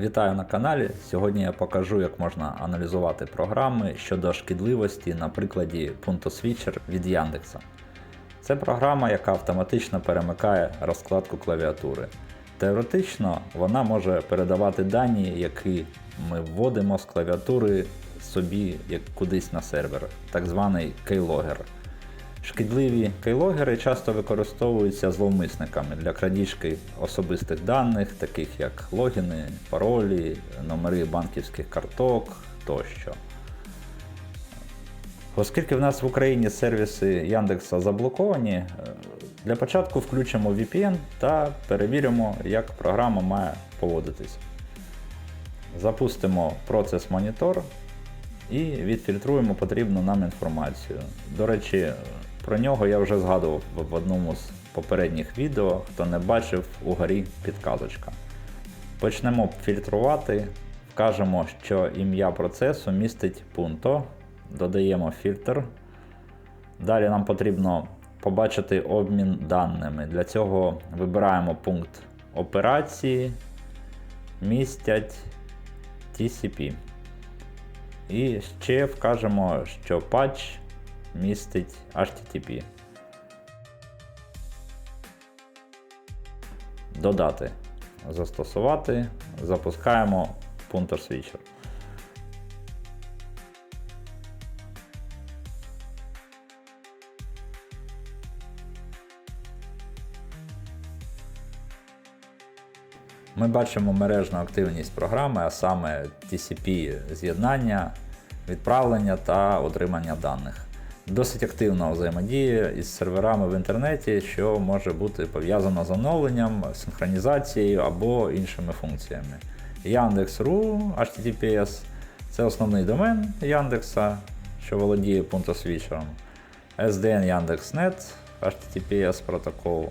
Вітаю на каналі. Сьогодні я покажу, як можна аналізувати програми щодо шкідливості на прикладі Punto Switcher від Яндекса. Це програма, яка автоматично перемикає розкладку клавіатури. Теоретично вона може передавати дані, які ми вводимо з клавіатури собі як кудись на сервер, так званий keylogger. Шкідливі кейлогери часто використовуються зловмисниками для крадіжки особистих даних, таких як логіни, паролі, номери банківських карток тощо. Оскільки в нас в Україні сервіси Яндекса заблоковані, е, для початку включимо VPN та перевіримо, як програма має поводитись. Запустимо процес монітор і відфільтруємо потрібну нам інформацію. До речі, про нього я вже згадував в одному з попередніх відео, хто не бачив угорі підказочка. Почнемо фільтрувати, вкажемо, що ім'я процесу містить punto, додаємо фільтр. Далі нам потрібно побачити обмін даними. Для цього вибираємо пункт операції, містять TCP. І ще вкажемо, що патч містить HTTP. Додати. Застосувати. Запускаємо Punter Switcher. Ми бачимо мережну активність програми, а саме TCP з'єднання, відправлення та отримання даних. Досить активно взаємодіє із серверами в інтернеті, що може бути пов'язано з оновленням, синхронізацією або іншими функціями. Яндекс.ру HTTPS це основний домен Яндекса, що володіє пунктосвічером. SDN Яндекс.Нет, HTTPS протокол,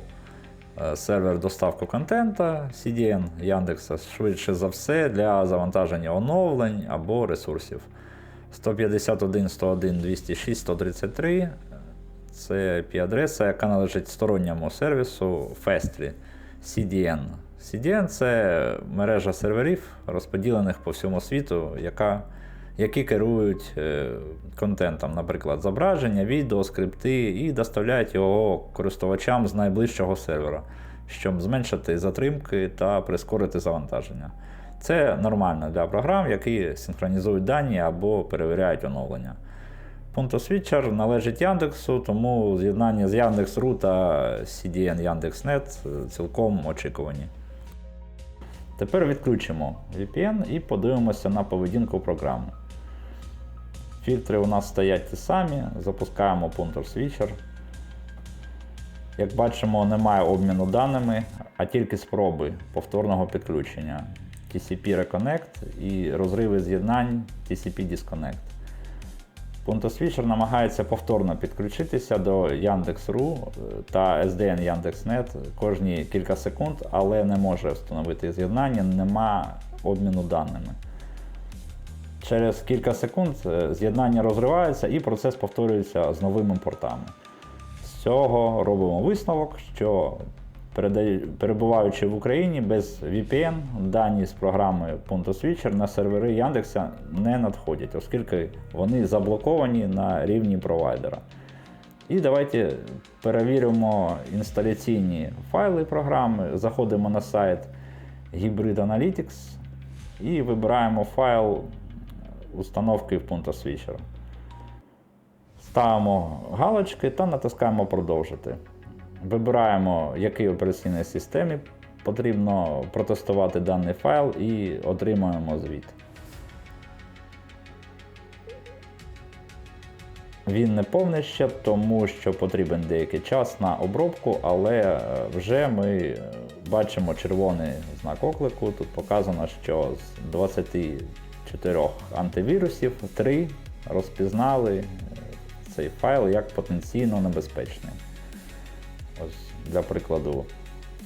е, сервер доставку контента, CDN Яндекса швидше за все для завантаження оновлень або ресурсів. 151, 101, 206, 133 це IP-адреса, яка належить сторонньому сервісу Fastly CDN. CDN це мережа серверів, розподілених по всьому світу, яка, які керують е, контентом, наприклад, зображення, відео, скрипти, і доставляють його користувачам з найближчого сервера, щоб зменшити затримки та прискорити завантаження. Це нормально для програм, які синхронізують дані або перевіряють оновлення. PuntoSwitcher належить Яндексу, тому з'єднання з Яндекс.ру та CDN Яндекс.Нет цілком очікувані. Тепер відключимо VPN і подивимося на поведінку програми. Фільтри у нас стоять ті самі, запускаємо Punter Switcher. Як бачимо, немає обміну даними, а тільки спроби повторного підключення. TCP Reconnect і розриви з'єднань TCP Disconnect. PuntoSwitcher намагається повторно підключитися до Яндекс.ру та SDN Яндекс.Нет кожні кілька секунд, але не може встановити з'єднання, нема обміну даними. Через кілька секунд е, з'єднання розривається і процес повторюється з новими портами. З цього робимо висновок, що перебуваючи в Україні без VPN, дані з програми PuntoSwitcher на сервери Яндекса не надходять, оскільки вони заблоковані на рівні провайдера. І давайте перевіримо інсталяційні файли програми, заходимо на сайт Hybrid Analytics і вибираємо файл установки в PuntoSwitcher. Ставимо галочки та натискаємо Продовжити. Вибираємо, якій операційній системі потрібно протестувати даний файл і отримуємо звіт. Він не повний ще, тому що потрібен деякий час на обробку, але вже ми бачимо червоний знак оклику. Тут показано, що з 24 антивірусів 3 розпізнали цей файл як потенційно небезпечний. Для прикладу,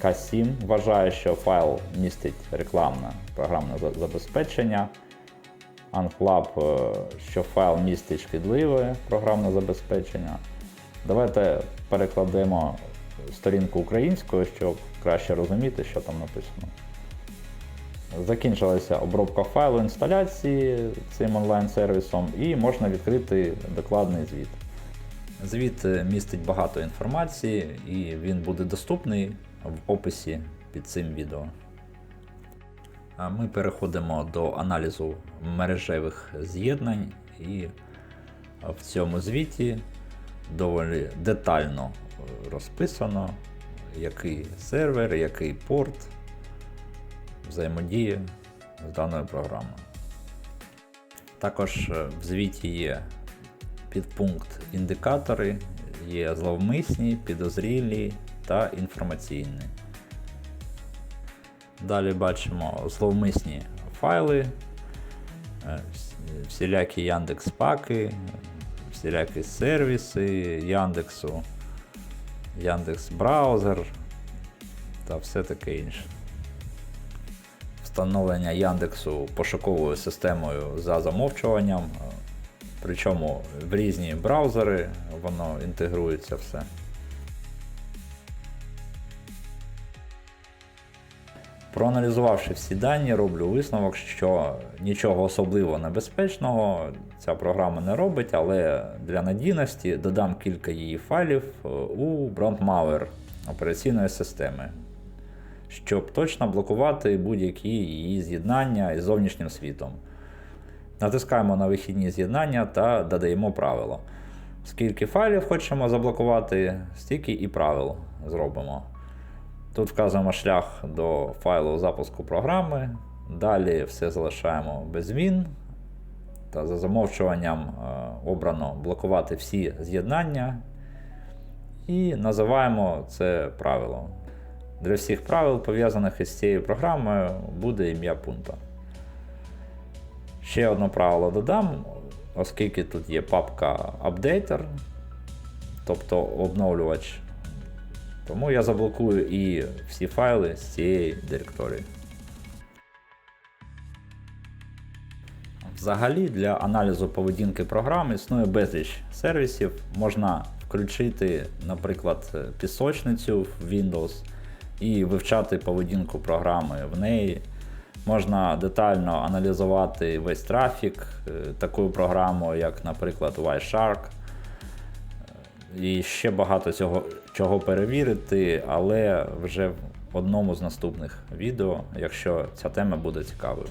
K7 вважає, що файл містить рекламне програмне забезпечення. Unclub, що файл містить шкідливе програмне забезпечення. Давайте перекладемо сторінку українською, щоб краще розуміти, що там написано. Закінчилася обробка файлу інсталяції цим онлайн-сервісом і можна відкрити докладний звіт. Звіт е, містить багато інформації і він буде доступний в описі під цим відео. Ми переходимо до аналізу мережевих з'єднань і в цьому звіті доволі детально е, розписано, який сервер, який порт взаємодіє з даною програмою. Також е, в звіті є підпункт індикатори, є зловмисні, підозрілі та інформаційні. Далі бачимо зловмисні файли, е, всілякі Яндекс паки, всілякі сервіси Яндексу, Яндекс браузер та все таке інше. Встановлення Яндексу пошуковою системою за замовчуванням, причому в різні браузери воно інтегрується все. Проаналізувавши всі дані, роблю висновок, що нічого особливо небезпечного ця програма не робить, але для надійності додам кілька її файлів е, у Brandmauer операційної системи, щоб точно блокувати будь-які її з'єднання із зовнішнім світом. Натискаємо на вихідні з'єднання та додаємо правило. Скільки файлів хочемо заблокувати, стільки і правил зробимо. Тут вказуємо шлях до файлу запуску програми. Далі все залишаємо без змін. Та за замовчуванням е, обрано блокувати всі з'єднання. І називаємо це правило. Для всіх правил, пов'язаних із цією програмою, буде ім'я пункту. Ще одне правило додам, оскільки тут є папка Updater, тобто обновлювач. Тому я заблокую і всі файли з цієї директорії. Взагалі для аналізу поведінки програм існує безліч сервісів. Можна включити, наприклад, пісочницю в Windows і вивчати поведінку програми в неї. Можна детально аналізувати весь трафік таку такою програмою, як, наприклад, Wireshark. І ще багато цього чого перевірити, але вже в одному з наступних відео, якщо ця тема буде цікавою.